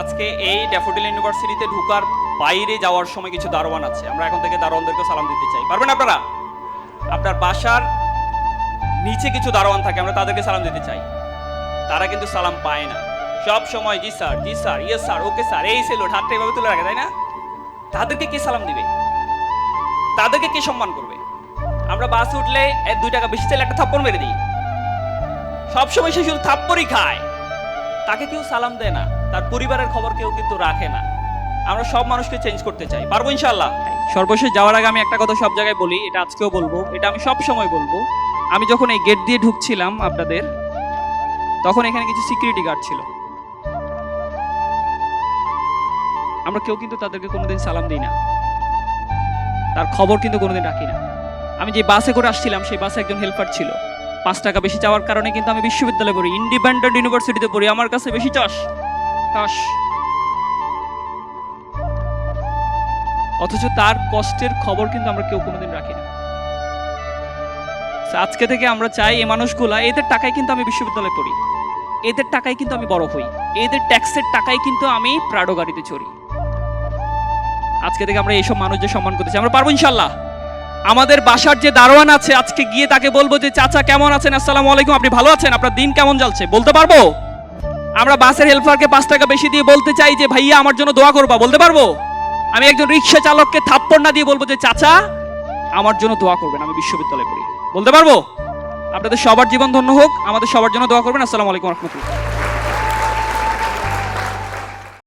আজকে এই ড্যাফোডিল ইউনিভার্সিটিতে ঢুকার বাইরে যাওয়ার সময় কিছু দারোয়ান আছে। আমরা এখন থেকে দারোয়ানদেরকে সালাম দিতে চাই। পারবেন আপনারা? আপনার বাসার নিচে কিছু দারোয়ান থাকে, আমরা তাদেরকে সালাম দিতে চাই। তারা কিন্তু সালাম পায় না। সব সময়, জি স্যার জি স্যার ইয়ে স্যার, ওকে স্যার, এই সেলো হাতটা এভাবে তুলে রাখে, তাই না? তাদেরকে কে সালাম দিবে? তাদেরকে কে সম্মান করবে? আমরা বাসে উঠলে দুই টাকা বেশি চাইলে একটা থাপ্পড় মেরে দিই। সবসময় সে শুধু থাপ্পড়ই খায়। তাকে কেউ সালাম দেয় না। তার পরিবারের খবর কেউ কিন্তু রাখে না। আমরা সব মানুষকে চেঞ্জ করতে চাই। পারব ইনশাল্লাহ সর্বশেষ যাওয়ার আগে আমি একটা কথা সব জায়গায় বলি, এটা আজকেও বলব, এটা আমি সব সময় বলব। আমি যখন এই গেট দিয়ে ঢুকছিলাম আপনাদের, তখন এখানে কিছু সিকিউরিটি গার্ড ছিল। আমরা কেউ কিন্তু তাদেরকে কোনোদিন সালাম দিই না। তার খবর কিন্তু কোনোদিন রাখি না। আমি যে বাসে করে আসছিলাম, সেই বাসে একজন হেল্পার ছিল। পাঁচ টাকা বেশি চাওয়ার কারণে কিন্তু আমি বিশ্ববিদ্যালয়ে পড়ি ইন্ডিপেন্ডেন্ট ইউনিভার্সিটিতে পড়ি। আমার কাছে বেশি চাস চাস অথচ তার কষ্টের খবর কিন্তু আমরা কেউ কোনোদিন রাখি না আজকে থেকে আমরা চাই এই মানুষগুলা, এদের টাকায় কিন্তু আমি বিশ্ববিদ্যালয়ে পড়ি। এদের টাকায় কিন্তু আমি বড় হই। এদের ট্যাক্সের টাকায় কিন্তু আমি প্রাডো গাড়িতে চড়ি। আজকে থেকে আমরা এইসব মানুষদের সম্মান করতে চাই। আমরা পারব ইনশাল্লাহ আমাদের বাসার যে দারোয়ান আছে, আজকে গিয়ে তাকে বলব যে, চাচা কেমন আছেন? আসসালামু আলাইকুম। আপনি ভালো আছেন? আপনার দিন কেমন যাচ্ছে? বলতে পারব? আমরা বাসের হেল্পারকে পাঁচ টাকা বেশি দিয়ে বলতে চাই যে, ভাইয়া, আমার জন্য দোয়া করবা, বলতে পারব? আমি একজন রিক্সা চালককে থাপ্পড় না দিয়ে বলব যে, চাচা, আমার জন্য দোয়া করবেন, আমি বিশ্ববিদ্যালয়ে পড়ি। বলতে পারব? আপনাদের সবার জীবন ধন্য হোক, আমাদের সবার জন্য দোয়া করবেন। আসসালামু আলাইকুম রহমতুল্লাহ।